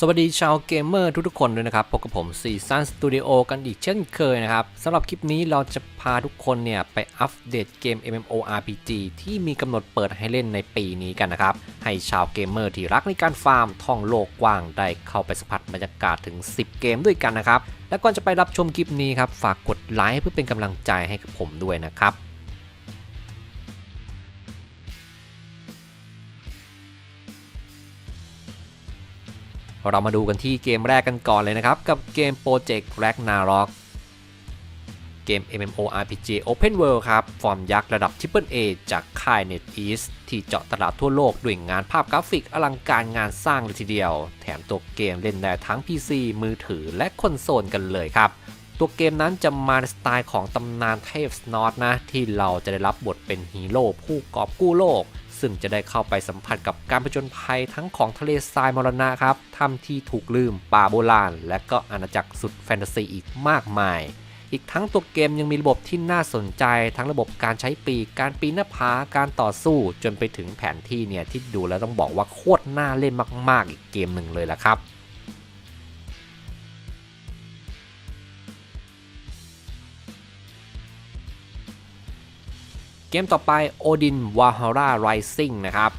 สวัสดีชาวเกมเมอร์ทุกๆคนด้วยนะครับพบกับผมซีซันสตูดิโอกันอีกเช่นเคยนะครับสำหรับคลิปนี้เราจะพาทุกคนเนี่ย ไปอัปเดตเกม MMORPG ที่มีกำหนดเปิดให้เล่นในปีนี้กันนะครับ ให้ชาวเกมเมอร์ที่รักในการฟาร์มท่องโลกกว้างได้เข้าไปสัมผัสบรรยากาศถึง 10 เกมด้วยกันนะครับ และก่อนจะไปรับชมคลิปนี้ครับฝากกดไลค์เพื่อเป็นกำลังใจให้กับผมด้วยนะครับ เรามาดูกันที่เกมแรกกันก่อนเลยนะครับ กับเกม Project Ragnarok เกม MMORPG Open World ครับ ฟอร์มยักษ์ระดับ Triple A จากค่าย NetEase ที่เจาะตลาดทั่วโลกด้วยงานภาพกราฟิกอลังการงานสร้างเลยทีเดียว แถมตัวเกมเล่นได้ทั้ง PC มือถือและคอนโซลกันเลยครับ ตัวเกมนั้นจะมาในสไตล์ของตำนานเทพสนอตนะ ที่เราจะได้รับบทเป็นฮีโร่ผู้กอบกู้โลก ซึ่งจะได้เข้าไปสัมผัสกับการผจญภัยทั้งของทะเลทรายมรณะครับถ้ำที่ถูกลืมป่าโบราณ และก็อาณาจักรสุดแฟนตาซีอีกมากมาย อีกทั้งตัวเกมยังมีระบบที่น่าสนใจ ทั้งระบบการใช้ปีกการปีนหน้าผาการต่อสู้จนไปถึงแผนที่เนี่ยที่ดูแล้วต้องบอกว่าโคตรน่าเล่นมาก ๆ อีกเกมหนึ่งเลยละครับ เกมต่อไป Odin Valhalla Rising นะครับ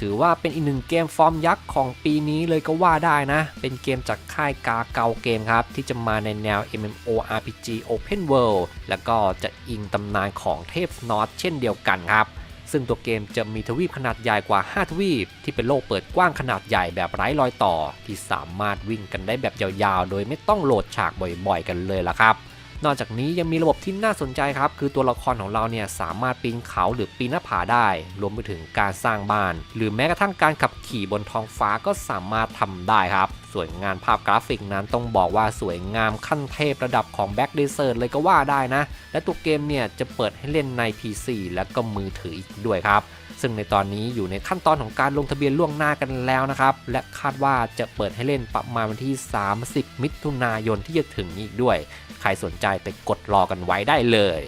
ถือว่าเป็นอีกหนึ่งเกมฟอร์มยักษ์ของปีนี้เลยก็ว่าได้นะ เป็นเกมจากค่ายกาเกาเกมครับ ที่จะมาในแนว MMORPG Open World แล้วก็จะอิงตำนานของเทพนอตเช่นเดียวกันครับ ซึ่งตัวเกมจะมีทวีปขนาดใหญ่กว่า 5 ทวีป ที่เป็นโลกเปิดกว้างขนาดใหญ่แบบไร้รอยต่อ ที่สามารถวิ่งกันได้แบบยาวๆ โดยไม่ต้องโหลดฉากบ่อยๆ กันเลยล่ะครับ นอกจากนี้ยังมีระบบที่น่าสนใจครับ คือตัวละครของเราเนี่ยสามารถปีนเขาหรือปีนหน้าผาได้ รวมไปถึงการสร้างบ้าน หรือแม้กระทั่งการขับขี่บนท้องฟ้าก็สามารถทำได้ครับสวนงานภาพกราฟิกนั้นต้องบอกว่าสวยงามขั้นเทพระดับของ Back Desert เลยก็ว่าได้นะ และตัวเกมเนี่ยจะเปิดให้เล่นใน PC และก็มือถืออีกด้วยครับ ซึ่งในตอนนี้อยู่ในขั้นตอนของการลงทะเบียนล่วงหน้ากันแล้วนะครับ และคาดว่าจะเปิดให้เล่นประมาณวันที่ 30 มิถุนายนที่จะถึงนี้อีกด้วย ใครสนใจไปกดรอกันไว้ได้เลย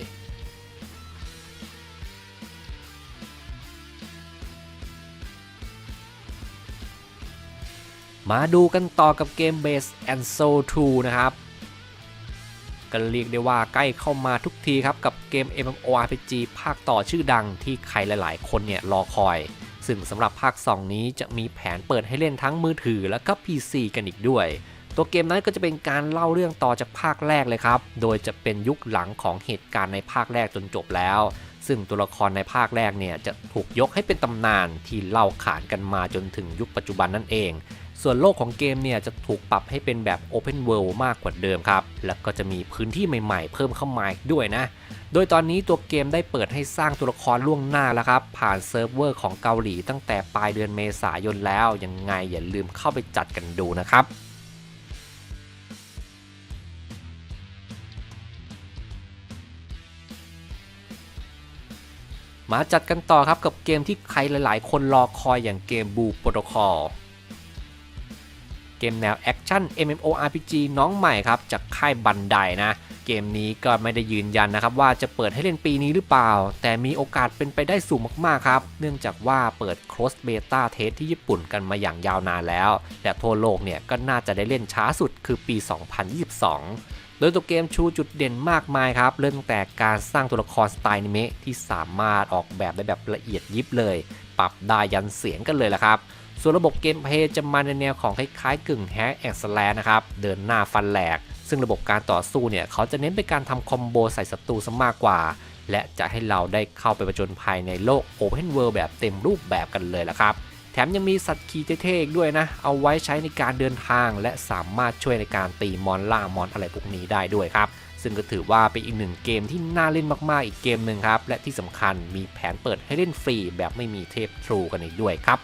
มาดูกันต่อกับเกม Base and Soul 2 นะครับก็เรียกได้ว่าใกล้เข้ามาทุกทีครับ กับเกม MMORPG ภาคต่อชื่อดังที่ใครหลาย ๆ คนเนี่ยรอคอย ซึ่งสำหรับภาค 2 นี้จะมีแผนเปิดให้เล่นทั้งมือถือและก็ PC กันอีกด้วย ตัวเกมนั้นก็จะเป็นการเล่าเรื่องต่อจากภาคแรกเลยครับ โดยจะเป็นยุคหลังของเหตุการณ์ในภาคแรกจนจบแล้ว ซึ่งตัวละครในภาคแรกเนี่ยจะถูกยกให้เป็นตำนานที่เล่าขานกันมาจนถึงยุคปัจจุบันนั่นเอง ส่วนโลกของเกมเนี่ยจะถูกปรับให้เป็นแบบ Open World มากกว่าเดิมครับ แล้วก็จะมีพื้นที่ใหม่ๆ เพิ่มเข้ามาอีกด้วยนะ โดยตอนนี้ตัวเกมได้เปิดให้สร้างตัวละครล่วงหน้าแล้วครับ ผ่านเซิร์ฟเวอร์ของเกาหลีตั้งแต่ปลายเดือนเมษายนแล้ว ยังไงอย่าลืมเข้าไปจัดกันดูนะครับ มาจัดกันต่อครับกับเกมที่ใครหลาย ๆ คนรอคอยอย่างเกมบูโปรโตคอลเกมแนวแอคชั่น MMORPG น้องใหม่ครับจากค่ายบันไดนะ เกมนี้ก็ไม่ได้ยืนยันนะครับว่าจะเปิดให้เล่นปีนี้หรือเปล่า แต่มีโอกาสเป็นไปได้สูงมาก ๆ ครับ เนื่องจากว่าเปิด Cross Beta Test ที่ญี่ปุ่นกันมาอย่างยาวนานแล้ว และทั่วโลกเนี่ยก็น่าจะได้เล่นช้าสุดคือปี 2022 ดยตัวเกมชูจุดเด่นมากมายครับ เริ่มตั้งแต่การสร้างตัวละครสไตล์นิเมะที่สามารถออกแบบได้แบบละเอียดยิบเลย ปรับได้ยันเสียงกันเลยละครับ ส่วนระบบเกมเพย์จะมาในแนวของคล้ายๆ กึ่งแฮกแอนด์สแลนนะครับ เดินหน้าฟันแหลก ซึ่งระบบการต่อสู้เนี่ย เขาจะเน้นไปการทำคอมโบใส่ศัตรูซะมากกว่า และจะให้เราได้เข้าไปประจนภัยในโลก Open World แบบเต็มรูปแบบกันเลยละครับ แถมยังมีสัตว์ขี่เท่ๆอีกด้วยนะ เอาไว้ใช้ในการเดินทาง และสามารถช่วยในการตีมอนล่ามอนอะไรพวกนี้ได้ด้วยครับ ซึ่งก็ถือว่าเป็นอีกหนึ่งเกมที่น่าเล่นมากๆอีกเกมหนึ่งครับ และที่สำคัญมีแผนเปิดให้เล่นฟรีแบบไม่มีเทปทรูกันอีกด้วยครับ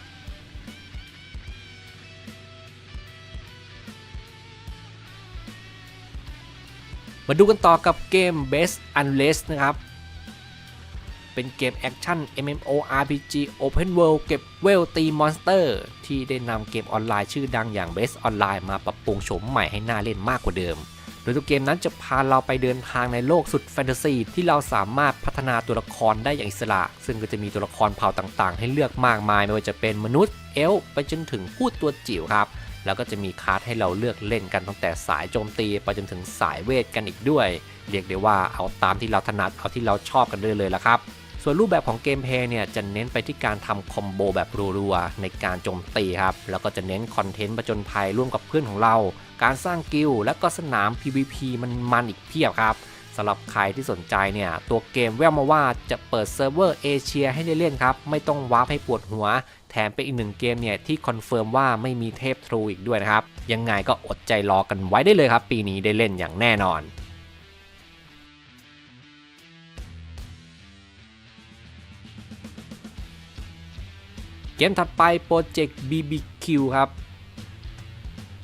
มาดูกันต่อกับเกม Best Unless นะครับ เป็นเกมแอคชั่น MMORPG Open World เก็บเวลตีมอนสเตอร์ ที่ได้นำเกมออนไลน์ชื่อดังอย่าง Best Online มาปรับปรุงโฉมใหม่ให้น่าเล่นมากกว่าเดิม โดยตัวเกมนั้นจะพาเราไปเดินทางในโลกสุดแฟนตาซีที่เราสามารถพัฒนาตัวละครได้อย่างอิสระ ซึ่งก็จะมีตัวละครเผ่าต่างๆ ให้เลือกมากมาย ไม่ว่าจะเป็นมนุษย์เอลไปจนถึงพูดตัวจิ๋วครับแล้วก็จะมีคาร์ดให้เราเลือกเล่นกันตั้งแต่สายโจมตีไปจนถึงสายเวทกันอีกด้วย เรียกได้ว่าเอาตามที่เราถนัดเอาที่เราชอบกันเลยเลยละครับ ส่วนรูปแบบของเกมเพลย์เนี่ยจะเน้นไปที่การทำคอมโบแบบรัวๆในการโจมตีครับ แล้วก็จะเน้นคอนเทนต์ประจนภัยร่วมกับเพื่อนของเรา การสร้างกิลและก็สนาม PVP มันมันอีกเพียบครับสำหรับใครที่สนใจเนี่ยตัวเกมแววมาว่าจะเปิดเซิร์ฟเวอร์เอเชียให้ได้เล่นครับ ไม่ต้องวาร์ปให้ปวดหัว แถมเป็นอีกหนึ่งเกมเนี่ยที่คอนเฟิร์มว่าไม่มีเทพทรูอีกด้วยนะครับ ยังไงก็อดใจรอกันไว้ได้เลยครับ ปีนี้ได้เล่นอย่างแน่นอน เกมถัดไป Project BBQ ครับ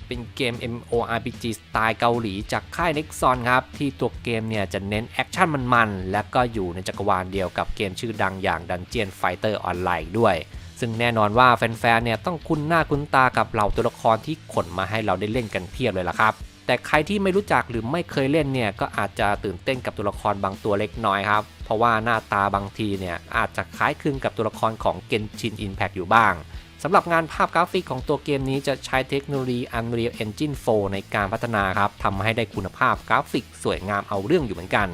เป็นเกม MORPG สไตล์เกาหลีจากค่าย Nexon ครับ ที่ตัวเกมเนี่ยจะเน้นแอคชั่นมันๆ และก็อยู่ในจักรวาลเดียวกับเกมชื่อดังอย่าง Dungeon Fighter Online ด้วย ซึ่งแน่นอนว่าแฟนๆ เนี่ยต้องคุ้นหน้าคุ้นตากับเหล่าตัวละครที่ขนมาให้เราได้เล่นกันเพียบเลยล่ะครับ แต่ใครที่ไม่รู้จักหรือไม่เคยเล่นเนี่ยก็อาจจะตื่นเต้นกับตัวละครบางตัวเล็กน้อยครับ เพราะว่าหน้าตาบางทีเนี่ยอาจจะคล้ายคลึงกับตัวละครของ Genshin Impact อยู่บ้างสำหรับงานภาพกราฟิกของตัวเกมนี้จะใช้เทคโนโลยี Unreal Engine 4 ในการพัฒนาครับทำให้ได้คุณภาพกราฟิกสวยงามเอาเรื่องอยู่เหมือนกัน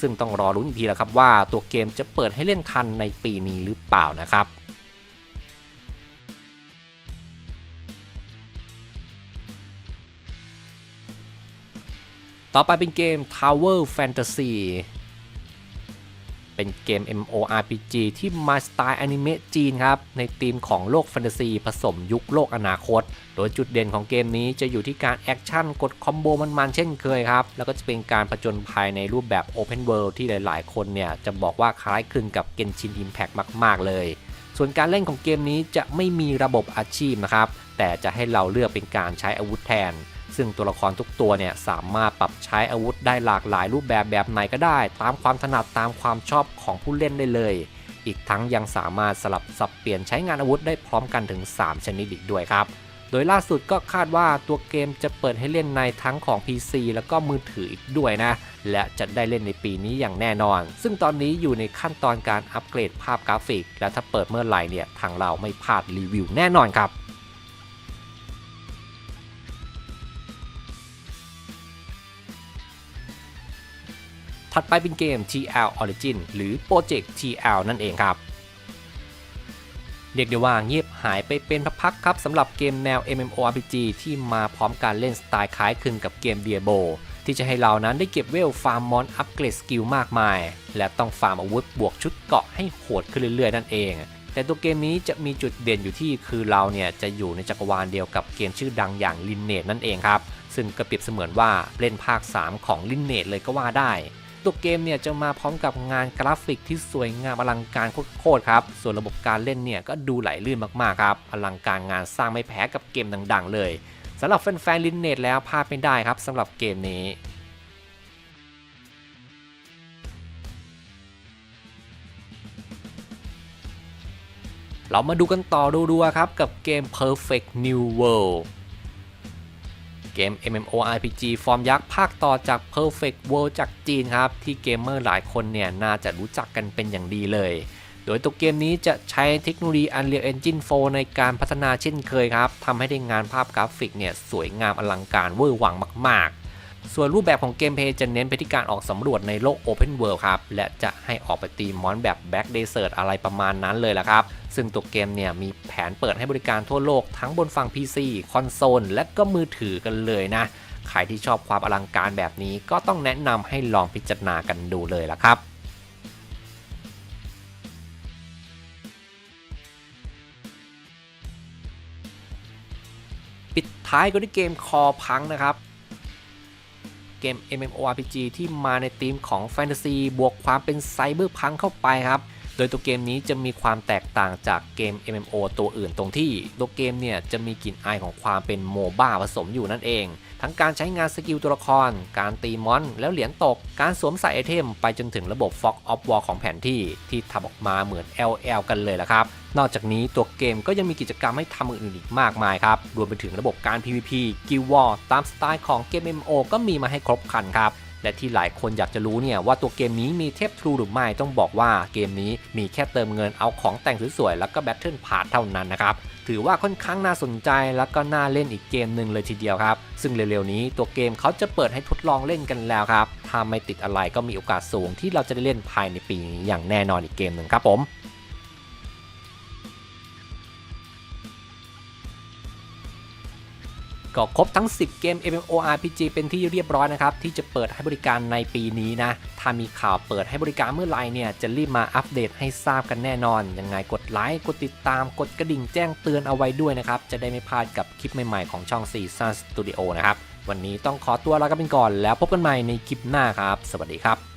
ซึ่งต้องรอรุ้นอีกทีแล้วครับว่าตัวเกมจะเปิดให้เล่นทันในปีนี้หรือเปล่านะครับ ต่อไปเป็นเกม Tower Fantasy เป็นเกม MO RPG ที่มาสไตล์อนิเมะจีนครับ ในธีมของโลกแฟนตาซี ผสมยุคโลกอนาคต โดยจุดเด่นของเกมนี้จะอยู่ที่การแอคชั่นกดคอมโบมันๆเช่นเคยครับ แล้วก็จะเป็นการผจญภัยในรูปแบบ Open World ที่หลายๆ คนเนี่ย จะบอกว่าคล้ายคลึงกับ Genshin Impact มาก ๆ เลย ส่วนการเล่นของเกมนี้จะไม่มีระบบอาชีพนะครับ แต่จะให้เราเลือกเป็นการใช้อาวุธแทน ซึ่งตัวละครทุกตัวเนี่ยสามารถปรับใช้อาวุธได้หลากหลายรูปแบบแบบไหนก็ได้ ตามความถนัดตามความชอบของผู้เล่นได้เลย อีกทั้งยังสามารถสลับสับเปลี่ยนใช้งานอาวุธได้พร้อมกันถึง 3 ชนิดอีกด้วยครับ โดยล่าสุดก็คาดว่าตัวเกมจะเปิดให้เล่นในทั้งของ PC แล้วก็มือถืออีกด้วยนะ และจะได้เล่นในปีนี้อย่างแน่นอน ซึ่งตอนนี้อยู่ในขั้นตอนการอัปเกรดภาพกราฟิก และถ้าเปิดเมื่อไหร่เนี่ยทางเราไม่พลาดรีวิวแน่นอนครับ ถัดไปเป็นเกม TL Origin หรือ Project TL นั่นเองครับ เรียกได้ว่าเงียบหายไปเป็นพักๆครับสำหรับเกมแนว MMORPG ที่มาพร้อมการเล่นสไตล์คล้ายคลึงกับเกม Diablo ที่จะให้เรานั้นได้เก็บเวลฟาร์มมอนอัปเกรดสกิลมากมาย และต้องฟาร์มอาวุธบวกชุดเกราะให้โหดขึ้นเรื่อยๆ นั่นเอง แต่ตัวเกมนี้จะมีจุดเด่นอยู่ที่คือเราเนี่ยจะอยู่ในจักรวาลเดียวกับเกมชื่อดังอย่าง l i n n a t e นั่นเองครับ ซึ่งก็เปรียบเสมือนว่าเล่นภาค 3 ของ l i n n a t e เลยก็ว่าได้ ตัวเกมเนี่ยจะมาพร้อมกับงานกราฟิกที่สวยงามอลังการโคตรครับ ส่วนระบบการเล่นเนี่ยก็ดูไหลลื่นมากๆครับ อลังการงานสร้างไม่แพ้กับเกมดังๆ เลยสำหรับแฟนๆลินเนตแล้วพลาดไม่ได้ครับสำหรับเกมนี้เรามาดูกันต่อดูๆครับกับเกม Perfect New World เกม MMORPG ฟอร์มยักษ์ภาคต่อจาก Perfect World จากจีนครับ ที่เกมเมอร์หลายคนเนี่ยน่าจะรู้จักกันเป็นอย่างดีเลย โดยตัวเกมนี้จะใช้เทคโนโลยี Unreal Engine 4 ในการพัฒนาเช่นเคยครับทำให้ได้งานภาพกราฟิกเนี่ยสวยงามอลังการเวอร์หวังมากๆ ส่วนรูปแบบของเกมเพย์จะเน้นไปที่การออกสำรวจในโลก Open World ครับ และจะให้ออกไปตีมอนแบบ Back Desert อะไรประมาณนั้นเลยละครับ ซึ่งตัวเกมเนี่ยมีแผนเปิดให้บริการทั่วโลกทั้งบนฝั่ง PC คอนโซล และก็มือถือกันเลยนะ ใครที่ชอบความอลังการแบบนี้ก็ต้องแนะนำให้ลองพิจารณากันดูเลยละครับปิดท้ายก็ด้วยเกมคอพังนะครับ เกม MMORPG ที่มาในธีมของแฟนตาซีบวกความเป็นไซเบอร์พังเข้าไปครับ ดยตัวเกมนี้จะมีความแตกต่างจากเกม MMO ตัวอื่นตรงที่ตัวเกมเนี่ยจะมีกลิ่นอายของความเป็นโมบ้าผสมอยู่นั่นเอง ทั้งการใช้งานสกิลตัวละคร การตีมอนแล้วเหรียญตก การสวมใส่ไอเทมไปจนถึงระบบ Fog of War ของแผนที่ที่ทำออกมาเหมือน LL กันเลยละครับ นอกจากนี้ตัวเกมก็ยังมีกิจกรรมให้ทำอื่นๆอีกมากมายครับ รวมไปถึงระบบการ PVP Guild War ตามสไตล์ของเกม MMO ก็มีมาให้ครบครันครับ และที่หลายคนอยากจะรู้เนี่ยว่าตัวเกมนี้มีเทพทรูหรือไม่ต้องบอกว่าเกมนี้มีแค่เติมเงินเอาของแต่งสวยๆแล้วก็แบทเทิลพาร์ทเท่านั้นนะครับถือว่าค่อนข้างน่าสนใจแล้วก็น่าเล่นอีกเกมหนึ่งเลยทีเดียวครับ ซึ่งเร็วๆนี้ตัวเกมเขาจะเปิดให้ทดลองเล่นกันแล้วครับ ถ้าไม่ติดอะไรก็มีโอกาสสูงที่เราจะได้เล่นภายในปีนี้อย่างแน่นอนอีกเกมหนึ่งครับผม ก็ครบทั้ง 10 เกม MMORPG เป็นที่เรียบร้อยนะครับ ที่จะเปิดให้บริการในปีนี้นะ ถ้ามีข่าวเปิดให้บริการเมื่อไหร่เนี่ย จะรีบมาอัปเดตให้ทราบกันแน่นอน ยังไงกดไลค์ กดติดตาม กดกระดิ่งแจ้งเตือนเอาไว้ด้วยนะครับ จะได้ไม่พลาดกับคลิปใหม่ๆของช่อง Season Studio นะครับ วันนี้ต้องขอตัวลากันไปก่อน แล้วพบกันใหม่ในคลิปหน้าครับ สวัสดีครับ